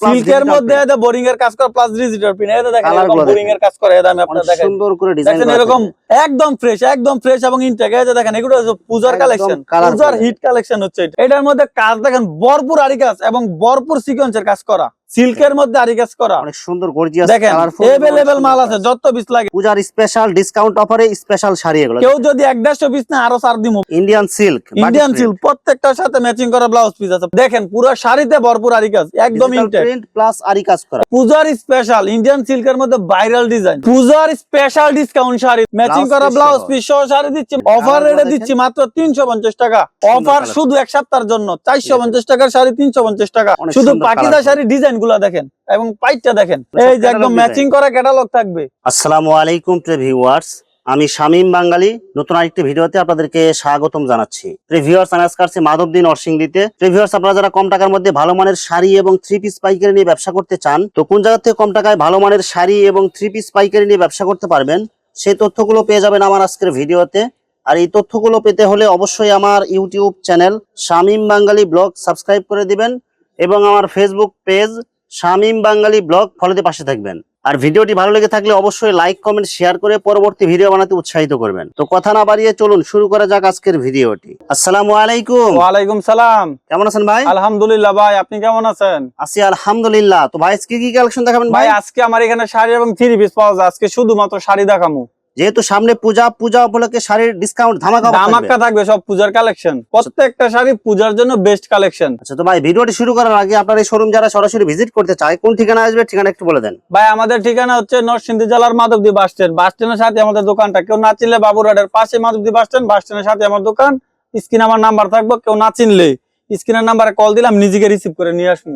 সিল্কের মধ্যে এটা বোরিং এর কাজ করা প্লাস ডিজিটাল পিন এটা দেখেন এরকম বোরিং এর কাজ করে এটা আমি আপনাদের দেখেন সুন্দর করে ডিজাইন দেখেন এরকম একদম ফ্রেশ একদম ফ্রেশ এবং ইনটেক এই যে দেখেন এগুলো পূজার কালেকশন পূজার হিট কালেকশন হচ্ছে এটা। এটার মধ্যে কাজ দেখেন ভরপুর আরি কাজ এবং ভরপুর সিকোয়েন্সের কাজ করা। সিল্কের মধ্যে আরি কাজ করা। অনেক সুন্দর গর্জিয়াস দেখেন এভেলেবেল মাল আছে যত পিস লাগে। পূজার স্পেশাল ডিসকাউন্ট অফারে স্পেশাল শাড়ি এগুলো। কেউ যদি এক দেড়শো পিস না আরও সার দিব ইন্ডিয়ান সিল্ক ইন্ডিয়ান সিল্ক প্রত্যেকটার সাথে ম্যাচিং করা ব্লাউজ পিস আছে। দেখেন পুরো শাড়িতে ভরপুর আরি কাজ একদম ইনটেক প্রিন্ট প্লাস আরি কাজ করা। পূজার স্পেশাল ইন্ডিয়ান সিল্কের মধ্যে ভাইরাল ডিজাইন পূজার স্পেশাল ডিসকাউন্ট শাড়ি ম্যাচিং করা ব্লাউজ। পিস সহ শাড়ি দিচ্ছি। অফার রেটে দিচ্ছি মাত্র তিনশো পঞ্চাশ টাকা। অফার শুধু এক সপ্তাহের জন্য চারশো পঞ্চাশ টাকার শাড়ি তিনশো পঞ্চাশ টাকা। শুধু পাকিদা শাড়ি ডিজাইন গুলা দেখেন এবং পাইটটা দেখেন। এই যে একদম ম্যাচিং করা ক্যাটালগ থাকবে। আসসালামু আলাইকুম ভিউয়ার্স আমি শামীম বাঙালি নতুন আরেকটি ভিডিওতে আপনাদেরকে স্বাগতম জানাচ্ছি। প্রিভিউয়ার্স আমি আজকে আসছি মাধবদিন অরসিংদিতে। প্রিভিউয়ার্স আপনারা যারা কম টাকার মধ্যে ভালো মানের শাড়ি এবং থ্রি পিস পাইকারি নিয়ে ব্যবসা করতে চান তো কোন জায়গা থেকে কম টাকায় ভালো মানের শাড়ি এবং থ্রি পিস পাইকারি নিয়ে ব্যবসা করতে পারবেন সেই তথ্যগুলো পেয়ে যাবেন আমার আজকের ভিডিওতে। আর এই তথ্যগুলো পেতে হলে অবশ্যই আমার YouTube channel Shamim Bangali blog subscribe করে দিবেন। এবং আমার Facebook page Shamim Bangali blog ফলোতে পাশে থাকবেন। আর ভিডিওটি ভালো লেগে থাকলে অবশ্যই লাইক কমেন্ট শেয়ার করে পরবর্তী ভিডিও বানাতে উৎসাহিত করবেন। তো কথা না বাড়িয়ে চলুন শুরু করা যাক আজকের ভিডিওটি। আসসালামু আলাইকুম। ওয়ালাইকুম সালাম। কেমন আছেন ভাই? আলহামদুলিল্লাহ ভাই আপনি কেমন আছেন? আছি আলহামদুলিল্লাহ। তো ভাই আজকে কি কালেকশন দেখাবেন ভাই ভাই? আজকে আমার এখানে শাড়ি এবং থ্রি পিস পাওয়া যায়। আজকে শুধুমাত্র শাড়ি দেখামু। যেহেতু সামনে পূজা পূজা উপলক্ষে শাড়ির ডিসকাউন্ট ধামাকা offer থাকবে। সব পূজার কালেকশন প্রত্যেকটা শাড়ি পূজার জন্য বেস্ট কালেকশন আচ্ছা তো ভাই ভিডিওটি শুরু করার আগে আপনার এই শোরুম যারা সরাসরি ভিজিট করতে চায় কোন ঠিকানা আসবে ঠিকানা একটু বলে দেন। ভাই আমাদের ঠিকানা হচ্ছে নরসিংদী জেলার মাধবদী বাস স্ট্যান্ড। বাস স্ট্যান্ডের সাথে আমাদের দোকানটা। কেউ না চিনলে বাবুরহাটের পাশে মাধবদী বাস স্ট্যান্ড বাস স্ট্যান্ডের সাথে আমার দোকান। স্ক্রিন আমার নাম্বার থাকব কেউ না চিনলে স্ক্রিনের নাম্বারে কল দিলাম নিজেকে রিসিভ করে নিয়ে আসব।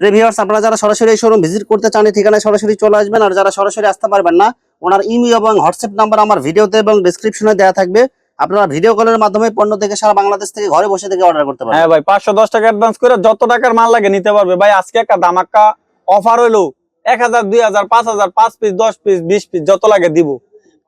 রিভিউয়ার্স আপনারা যারা সরাসরি এই শোরুম ভিজিট করতে চান ঠিকানায় সরাসরি চলে আসবেন। আর যারা সরাসরি আসতে পারবেন না ওনার ইমেল এবং হোয়াটসঅ্যাপ নাম্বার আমার ভিডিওতে এবং ডেসক্রিপশনে দেওয়া থাকবে। আপনারা ভিডিও কলের মাধ্যমে পণ্য থেকে সারা বাংলাদেশ থেকে ঘরে বসে থেকে অর্ডার করতে পারবেন। হ্যাঁ ভাই পাঁচশো দশ টাকা অ্যাডভান্স করে যত টাকার মাল লাগে নিতে পারবে। ভাই আজকে একটা দামাক্কা অফার হইল এক হাজার দুই হাজার পাঁচ হাজার পাঁচ পিস দশ পিস বিশ পিস যত লাগে দিব।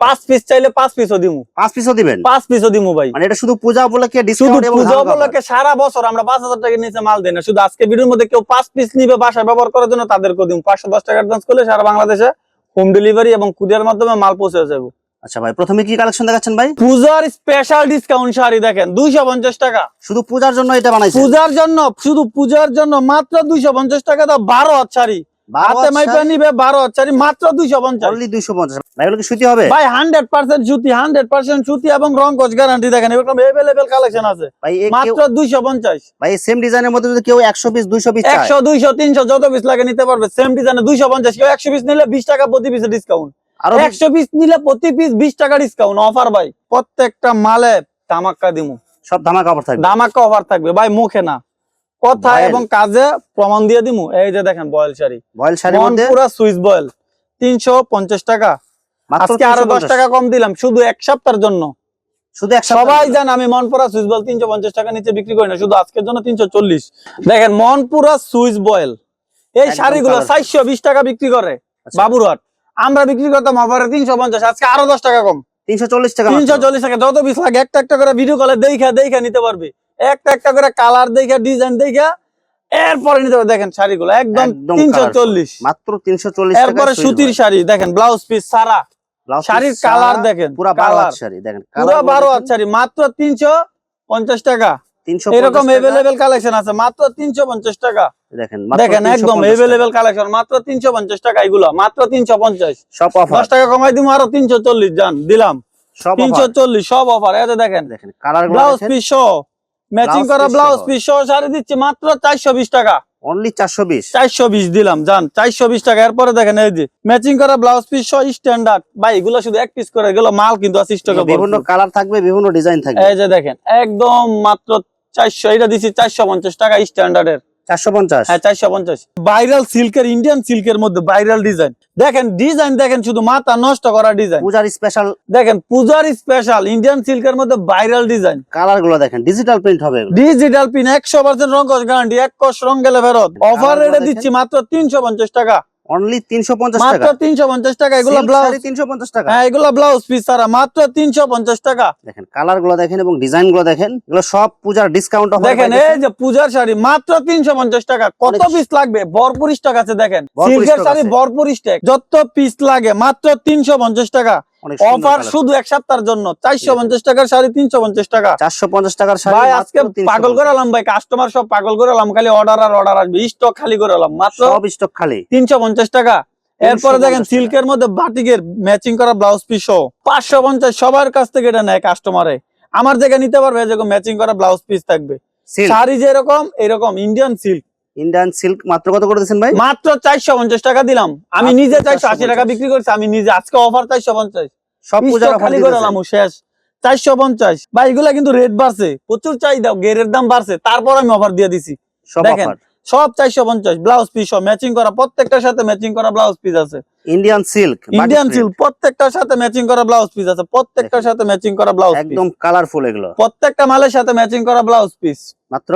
পাঁচ পিস চাইলে পাঁচ পিসও দিমু। পাঁচ পিসও দিবেন? পাঁচ পিসও দিমু ভাই। মানে এটা শুধু পূজা উপলক্ষে ডিসকাউন্ট এবং পুজো। উপলক্ষে সারা বছর আমরা পাঁচ হাজার টাকা নিচে মাল দেই না। শুধু আজকে ভিডিওর মধ্যে কেউ পাঁচ পিস নিবে বাসায় ব্যবহার করার জন্য তাদেরকে পাঁচশো দশ টাকা অ্যাডভান্স করলে সারা বাংলাদেশে হোম ডেলিভারি এবং কুরিয়ার মাধ্যমে মাল পৌঁছে যাবে। আচ্ছা ভাই প্রথমে কি কালেকশন দেখাচ্ছেন ভাই? পূজার স্পেশাল ডিসকাউন্ট শাড়ি দেখেন দুইশো পঞ্চাশ টাকা। শুধু পূজার জন্য এটা বানাই পূজার জন্য শুধু পূজার জন্য মাত্র দুইশো পঞ্চাশ টাকা তো বারো হাত শাড়ি। হাতে মাইপা নিবে বারো হাত মাত্র দুইশো পঞ্চাশ। অনলি 250 এগুলো কি সুতি হবে? ভাই হান্ড্রেড পার্সেন্ট সুতি হান্ড্রেড পার্সেন্ট সুতি এবং রং কোচ গ্যারান্টি দেখেন এরকম এভেলেবেল কালেকশন আছে। ভাই মাত্র দুইশো পঞ্চাশ। ভাই সেম ডিজাইনের মধ্যে যদি কেউ 100 পিস 200 পিস একশো দুইশো তিনশো যত পিস লাগে নিতে পারবে। সেম ডিজাইনে দুইশো পঞ্চাশ। কেউ একশো পিস নিলে বিশ টাকা প্রতি পিসে ডিসকাউন্ট আরও একশো পিস নিলে প্রতি পিস বিশ টাকা ডিসকাউন্ট অফার ভাই। প্রত্যেকটা মালে ধামাক্কা দিমু। সব ধামাকা অফার থাকবে। ধামাক্কা অফার থাকবে। ভাই মুখে না। কথা এবং কাজে প্রমাণ দিয়ে দিমু। এই যে দেখেন বয়েল শাড়ি। বয়েল মধ্যে? পুরা সুইস বয়েল তিনশো পঞ্চাশ টাকা। আজকে আরও দশ টাকা কম দিলাম শুধু এক সপ্তাহের জন্য। শুধু এক সপ্তাহ সবাই জান আমি মনপুরা সুইস বয়েল তিনশো পঞ্চাশ টাকা নিচে বিক্রি করি না শুধু আজকের জন্য তিনশো চল্লিশ। দেখেন মনপুরা সুইস বয়েল এই শাড়িগুলো। চারশো বিশ টাকা বিক্রি করে আচ্ছা, বাবুরহাট। আমরা বিক্রি করতাম অফারে তিনশো পঞ্চাশ আজকে আরও দশ টাকা কম। 340 টাকা তিনশো। চল্লিশ টাকা যত পিস লাগে একটা একটা করে ভিডিও কলে দেখা দেখা নিতে পারবে। একটা একটা করে কালার দেখা ডিজাইন দেখা এরপরে নিতে পারবে দেখেন শাড়িগুলো একদম তিনশো চল্লিশ। মাত্র 340 টাকা এরপরে সুতির শাড়ি দেখেন ব্লাউজ পিস সারা। শাড়ির কালার দেখেন পুরো 12 হাত শাড়ি দেখেন পুরো বারো হাত শাড়ি মাত্র তিনশো পঞ্চাশ টাকা। 350 এরকম এভেলেবেল কালেকশন আছে মাত্র তিনশো পঞ্চাশ টাকা। দেখেন মাত্র দেখেন একদম এভেলেবেল কালেকশন মাত্র তিনশো পঞ্চাশ টাকা এগুলো মাত্র তিনশো পঞ্চাশ। সব অফার দশ টাকা কমাই দিব আরও তিনশো চল্লিশ জান দিলাম। তিনশো চল্লিশ সব অফার এতে দেখেন। দেখেন কালার ব্লাউজ পিস সহ। ম্যাচিং করা ব্লাউজ। পিস সহ শাড়ি দিচ্ছি মাত্র চারশো বিশ টাকা। অনলি 420 চারশো বিশ দিলাম জান চারশো বিশ টাকা। এরপরে দেখেন এই যে ম্যাচিং করা ব্লাউজ পিস সহ স্ট্যান্ডার্ড ভাই এগুলো শুধু এক পিস করে এগুলো মাল কিন্তু আছে স্টকে বিভিন্ন কালার থাকবে বিভিন্ন ডিজাইন থাকবে। এই যে দেখেন একদম মাত্র চারশো এটা দিচ্ছি চারশো পঞ্চাশ টাকা স্ট্যান্ডার্ডের 450 হ্যাঁ চারশো পঞ্চাশ। ভাইরাল সিল্কের ইন্ডিয়ান সিল্কের মধ্যে ভাইরাল ডিজাইন দেখেন ডিজাইন দেখেন শুধু মাথা নষ্ট করা ডিজাইন পূজার স্পেশাল দেখেন পূজার স্পেশাল ইন্ডিয়ান সিল্কের মধ্যে ভাইরাল ডিজাইন কালারগুলো দেখেন ডিজিটাল প্রিন্ট হবে ডিজিটাল প্রিন্ট একশো পার্সেন্ট রং গ্যারান্টি এক কষ রং গেলে ফেরত। অফার রেটে দিচ্ছি মাত্র তিনশো পঞ্চাশ টাকা। অনলি তিনশো পঞ্চাশ মাত্র টাকা। তিনশো পঞ্চাশ টাকা এগুলো ব্লাউজ 350 টাকা। হ্যাঁ এগুলো ব্লাউজ পিস সারা মাত্র তিনশো পঞ্চাশ টাকা। দেখেন কালারগুলো দেখেন এবং ডিজাইনগুলো দেখেন এগুলো সব পূজার ডিসকাউন্ট অফার দেখেন এই যে পূজার শাড়ি মাত্র তিনশো পঞ্চাশ টাকা। কত পিস লাগবে? ভরপুর স্টক আছে দেখেন। সিল্কের শাড়ি। ভরপুর স্টক যত পিস লাগে মাত্র তিনশো পঞ্চাশ টাকা। অনেক অফার শুধু এক সপ্তাহের জন্য চারশো পঞ্চাশ টাকার শাড়ি তিনশো পঞ্চাশ টাকা। চারশো পঞ্চাশ টাকার শাড়ি ভাই আজকে পাগল করে এলাম ভাই কাস্টমার সব পাগল করে এলাম খালি অর্ডার আর অর্ডার আসবে। স্টক খালি করে এলাম মাত্র সব স্টক খালি। তিনশো পঞ্চাশ টাকা। এরপরে দেখেন সিল্কের মধ্যে বাটিকের ম্যাচিং করা ব্লাউজ পিস পাঁচশো পঞ্চাশ সবার কাছ থেকে এটা নেয় কাস্টমারে আমার জায়গায় নিতে পারবে যেরকম ম্যাচিং করা ব্লাউজ পিস থাকবে। শাড়ি যেরকম এরকম ইন্ডিয়ান সিল্ক ইন্ডিয়ান সিল্ক মাত্র কত করে দিচ্ছেন ভাই? মাত্র চারশো পঞ্চাশ টাকা দিলাম। আমি নিজে চারশো আশি টাকা বিক্রি করছি আমি নিজে আজকে অফার চারশো পঞ্চাশ। সব খালি করে শেষ। চারশো পঞ্চাশ। ভাই এগুলা কিন্তু রেট বাড়ছে। প্রচুর চাহিদা গেরের দাম বাড়ছে। তারপর আমি অফার দিয়ে দিছি। সব দেখেন। সব চারশো পঞ্চাশ। ব্লাউজ পিস সব ম্যাচিং করা প্রত্যেকটার সাথে ম্যাচিং করা ব্লাউজ পিস আছে। ইন্ডিয়ান সিল্ক ইন্ডিয়ান সিল্ক প্রত্যেকটার সাথে ম্যাচিং করা ব্লাউজ পিস আছে। প্রত্যেকটার সাথে ম্যাচিং করা ব্লাউজ একদম কালারফুল এগুলো। প্রত্যেকটা মালের সাথে ম্যাচিং করা ব্লাউজ পিস মাত্র?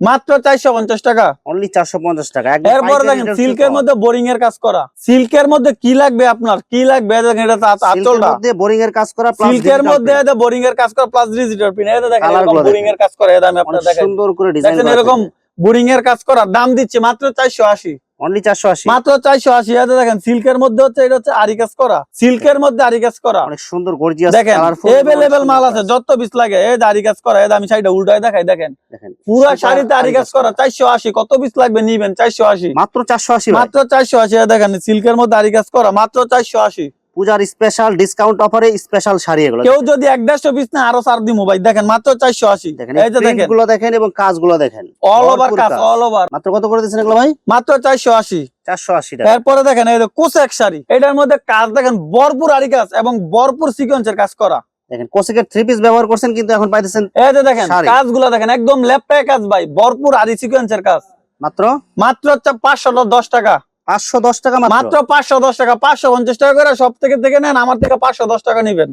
মাত্র চারশো পঞ্চাশ টাকা। অনলি চারশো পঞ্চাশ টাকা। এরপর দেখেন সিল্কের মধ্যে বোরিং এর কাজ করা। সিল্কের মধ্যে কি লাগবে আপনার? কি লাগবে? দেখেন এটা আঁচলটা। মধ্যে বোরিং এর কাজ করা সিল্কের মধ্যে বোরিং এর কাজ করা প্লাস ডিজিটাল পিন এটা দেখেন বোরিং এর কাজ করা। এটা আমি আপনার দেখেন। সুন্দর করে ডিজাইন দেখেন এরকম বোরিং এর কাজ করা। দাম দিচ্ছে মাত্র চারশো আশি। অনলি চারশো আশি। মাত্র চারশো আশি এটা দেখেন সিল্কের মধ্যে হচ্ছে এটা হচ্ছে আরি কাজ করা। সিল্কের মধ্যে আরি কাজ করা। অনেক সুন্দর গর্জিয়াস দেখেন এভেলেবেল মাল আছে যত পিস লাগে এই আরি কাজ করা এই আমি সাইডে উল্টায় দেখাই দেখেন। দেখেন পুরা শাড়িতে আরি কাজ করা করা। চারশো আশি কত পিস লাগবে নিবেন চারশো আশি। মাত্র চারশো আশি মাত্র চারশো আশি এই দেখেন সিল্কের মধ্যে আরি কাজ করা মাত্র চারশো আশি। পূজার স্পেশাল ডিসকাউন্ট অফারে স্পেশাল শাড়ি এগুলো। কেউ যদি এক দেড়শো পিস না আরও চার দিমো ভাই দেখেন মাত্র চারশো আশি। দেখেনগুলো দেখেন। এবং কাজগুলো দেখেন। অল ওভার কাজ। অল ওভার মাত্র কত করে দিচ্ছেন এগুলো ভাই? মাত্র চারশো আশি। চারশো আশি টাকা। এরপরে দেখেন এই কোসেক শাড়ি। এটার মধ্যে কাজ দেখেন ভরপুর আরি কাজ এবং ভরপুর সিকোয়েন্সের কাজ করা। দেখেন কোসিকের থ্রি পিস ব্যবহার করছেন কিন্তু এখন পাইতেছেন এই যে দেখেন। কাজগুলো দেখেন একদম ল্যাপটপে কাজ ভাই ভরপুর আরি সিকোয়েন্সের কাজ। মাত্র? মাত্র পাঁচশো দশ টাকা। পাঁচশো দশ টাকা মাত্র? পাঁচশো দশ টাকা পাঁচশো পঞ্চাশ টাকা করে সব থেকে থেকে নেন আমার থেকে পাঁচশো দশ টাকা নিবেন।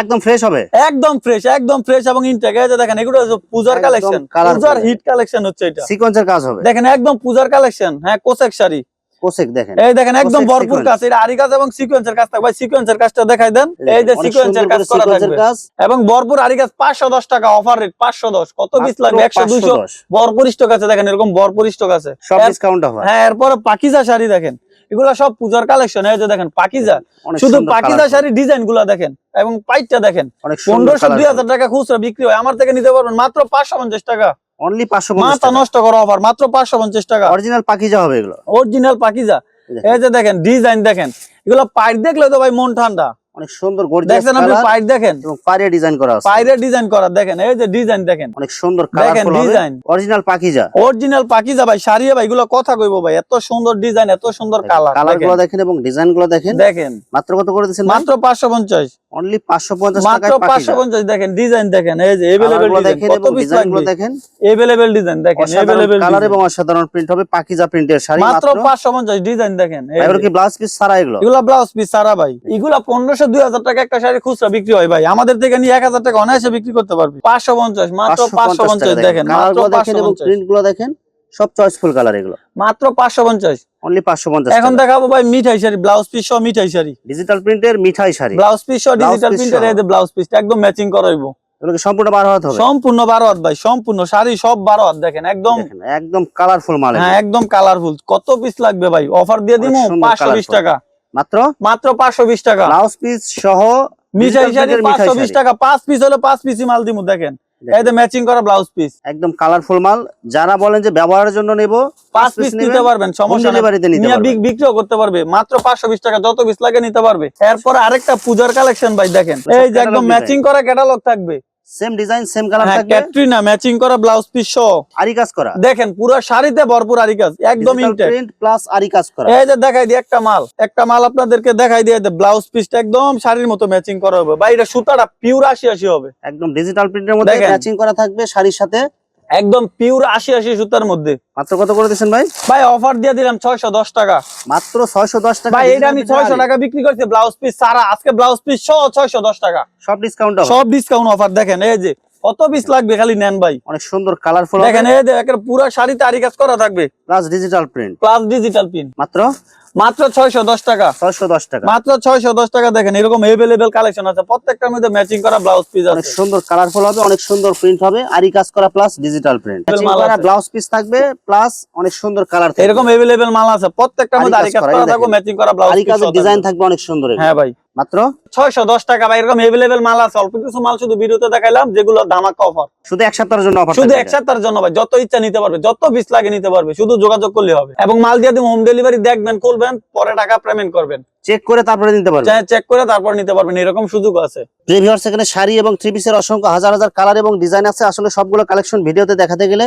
একদম ফ্রেশ হবে। একদম ফ্রেশ একদম ফ্রেশ এবং ইনটেক এই যে দেখেন এগুলো পূজার কালেকশন পূজার হিট কালেকশন হচ্ছে এটা। সিকোয়েন্সের কাজ হবে। দেখেন একদম পূজার কালেকশন হ্যাঁ কোসেক শাড়ি। কোসেক দেখেন। এই দেখেন একদম ভরপুর। কাজ। এটা আরি কাজ এবং সিকোয়েন্সের কাজ থাকবে। সিকোয়েন্সের কাজটা দেখাই দেন। এই যে সিকোয়েন্সের কাজ করা থাকবে। এবং ভরপুর আরি কাজ পাঁচশো দশ টাকা অফার রেট পাঁচশো দশ। কত পিস লাগবে? একশো দুইশো। 510 ভরপুর স্টক আছে দেখেন এরকম ভরপুর স্টক আছে। সব ডিসকাউন্ট অফার হ্যাঁ এরপরে পাকিজা শাড়ি দেখেন। এগুলা সব পূজার কালেকশন এই যে দেখেন পাকিজা। শুধু পাকিজা শাড়ি ডিজাইনগুলা দেখেন এবং পাইটটা দেখেন। পনেরোশো দুই হাজার টাকা খুচরা বিক্রি হয়। আমার থেকে নিতে পারবেন মাত্র পাঁচশো পঞ্চাশ টাকা। অনলি পাঁচশো মাথা নষ্ট করা অফার মাত্র পাঁচশো পঞ্চাশ টাকা। অরিজিনাল পাকিজা হবে এগুলো। অরিজিনাল পাকিজা। এই যে দেখেন ডিজাইন দেখেন। এগুলো পাইট দেখলে তো ভাই মন ঠান্ডা। অনেক সুন্দর গর্জিয়াস দেখছেন আপনি পাইট দেখেন? এবং ডিজাইন করা আছে। পাইরে ডিজাইন করা দেখেন এই যে ডিজাইন দেখেন। অনেক সুন্দর colourful design original Pakiza original Pakiza. ভাই ভাই এগুলো কথা কইবো ভাই এত সুন্দর ডিজাইন এত সুন্দর কালার দেখেন। এবং দেখেন। দেখেন। মাত্র কত করে দিচ্ছেন মাত্র পাঁচশো পঞ্চাশ। অনলি পাঁচশো পঞ্চাশ মাত্র টাকায় পাঁচশো পাখিজা পঞ্চাশ দেখেন ডিজাইন দেখেন এই যে কালার ডিজাইন কত পিস লাগবে? দেখেন। এভেলেবেল ডিজাইন দেখেন অসাধারণ কালার এবং অসাধারণ প্রিন্ট হবে পাখিজা প্রিন্টের শাড়ি মাত্র মাত্র। পাঁচশো পঞ্চাশ ডিজাইন দেখেন এগুলো কি ব্লাউজ পিস ছাড়া এগুলো? এগুলা ব্লাউজ পিস সারা ভাই। এগুলা পনেরোশো দুই হাজার টাকা একটা শাড়ি খুচরা বিক্রি হয় ভাই। আমাদের থেকে নিয়ে এক হাজার টাকা অনায়াসে বিক্রি করতে পারবি। পাঁচশো পঞ্চাশ মাত্র পাঁচশো পঞ্চাশ দেখেন। দেখেন প্রিন্টগুলো সব চয়েসফুল কালার এগুলো। মাত্র পাঁচশো পঞ্চাশ। অনলি পাঁচশো পঞ্চাশ এখন দেখাবো ভাই মিঠাই শাড়ি ব্লাউজ পিস সহ মিঠাই শাড়ি। ডিজিটাল প্রিন্টের মিঠাই শাড়ি। ব্লাউজ পিস সহ ডিজিটাল প্রিন্টের। ব্লাউজ পিস একদম ম্যাচিং করাইবো। সম্পূর্ণ বারো হাত হবে? সম্পূর্ণ বারো হাত ভাই সম্পূর্ণ শাড়ি সব বারো হাত দেখেন একদম একদম কালারফুল মাল হ্যাঁ একদম কালারফুল কত পিস লাগবে ভাই? অফার দিয়ে দিব পাঁচশো বিশ টাকা। মাত্র? মাত্র পাঁচশো বিশ টাকা। ব্লাউজ পিস সহ মিঠাই শাড়ি print এর মিঠাই পাঁচশো বিশ টাকা। পাঁচ পিস হলে পাঁচ পিসই মাল দিব দেখেন। দেখেন, ম্যাচিং করা ব্লাউজ পিস একদম কালারফুল মাল। যারা বলেন যে ব্যবহারের জন্য নেব পাঁচ পিস নিতে পারবেন সমস্যা নিয়ে বিক- বিক্রিও করতে পারবে। মাত্র পাঁচশো বিশ টাকা যত পিস লাগে নিতে পারবে। এরপরে আরেকটা পূজার কালেকশন ভাই দেখেন। এই যে একদম ম্যাচিং করা ক্যাটালগ থাকবে। সেম ডিজাইন সেম কালার থাকবে। ক্যাটরিনা ম্যাচিং করা ব্লাউজ পিস সহ। আরি কাজ করা। দেখেন পুরো শাড়িতে ভরপুর আরি কাজ একদম ইনটেক প্রিন্ট প্লাস আরি কাজ করা। এই যে দেখাই দিই একটা মাল একটা মাল আপনাদেরকে দেখাই দিয়ে ব্লাউজ পিসটা একদম শাড়ির মতো ম্যাচিং করা হবে। বা এটা সুতাটা পিওর আশি আশি হবে। একদম ডিজিটাল প্রিন্টের মধ্যে ম্যাচিং করা থাকবে শাড়ির সাথে। একদম পিওর আশি আশি সুতার মধ্যে। মাত্র কত করে দিচ্ছেন ভাই? ভাই অফার দিয়ে দিলাম ছয়শো দশ টাকা। মাত্র ছয়শো দশ টাকা ভাই এটা আমি ছয়শো টাকা বিক্রি করছি ব্লাউজ পিস সারা আজকে ব্লাউজ পিস সহ ছয়শো দশ টাকা। সব ডিসকাউন্ট সব ডিসকাউন্ট অফার দেখেন এই যে কত পিস লাগবে খালি নেন ভাই। অনেক সুন্দর কালারফুল দেখেন এই যে পুরো শাড়িতে আরি কাজ করা থাকবে। Plus digital print plus digital print মাত্র মাত্র ছয়শো দশ টাকা। ছয়শো দশ টাকা। মাত্র ছয়শো দশ টাকা দেখেন এরকম এভেলেবেল কালেকশন আছে। প্রত্যেকটার মধ্যে ম্যাচিং করা ব্লাউজ পিস অনেক সুন্দর কালারফুল হবে অনেক সুন্দর প্রিন্ট হবে আরি কাজ করা plus digital print blouse piece থাকবে প্লাস অনেক সুন্দর কালার এরকম এভেলেবেল মাল আছে। প্রত্যেকটার মধ্যে আরি কাজ করা থাকবে ম্যাচিং করা ব্লাউজ আরি কাজের ডিজাইন থাকবে। অনেক সুন্দর হ্যাঁ ভাই। মাত্র? ছয়শো দশ টাকা ভাই এরকম এভেলেবেল মাল আছে অল্প কিছু মাল শুধু ভিডিওতে দেখাইলাম যেগুলো ধামাকা অফার শুধু এক সপ্তাহের জন্য অফার শুধু এক সপ্তাহের জন্য ভাই যত ইচ্ছা নিতে পারবে যত পিস লাগে নিতে পারবে শুধু যোগাযোগ করলে হবে। এবং মাল দিয়ে তুমি হোম ডেলিভারি দেখবেন করবেন পরে টাকা পেমেন্ট করবেন। চেক করে তারপরে নিতে পারবে চেক করে তারপর নিতে পারবেন এরকম সুযোগ আছে। প্রিভিয়ার সেখানে শাড়ি এবং থ্রি পিসের অসংখ্য হাজার হাজার কালার এবং ডিজাইন আছে। আসলে সবগুলো কালেকশন ভিডিওতে দেখাতে গেলে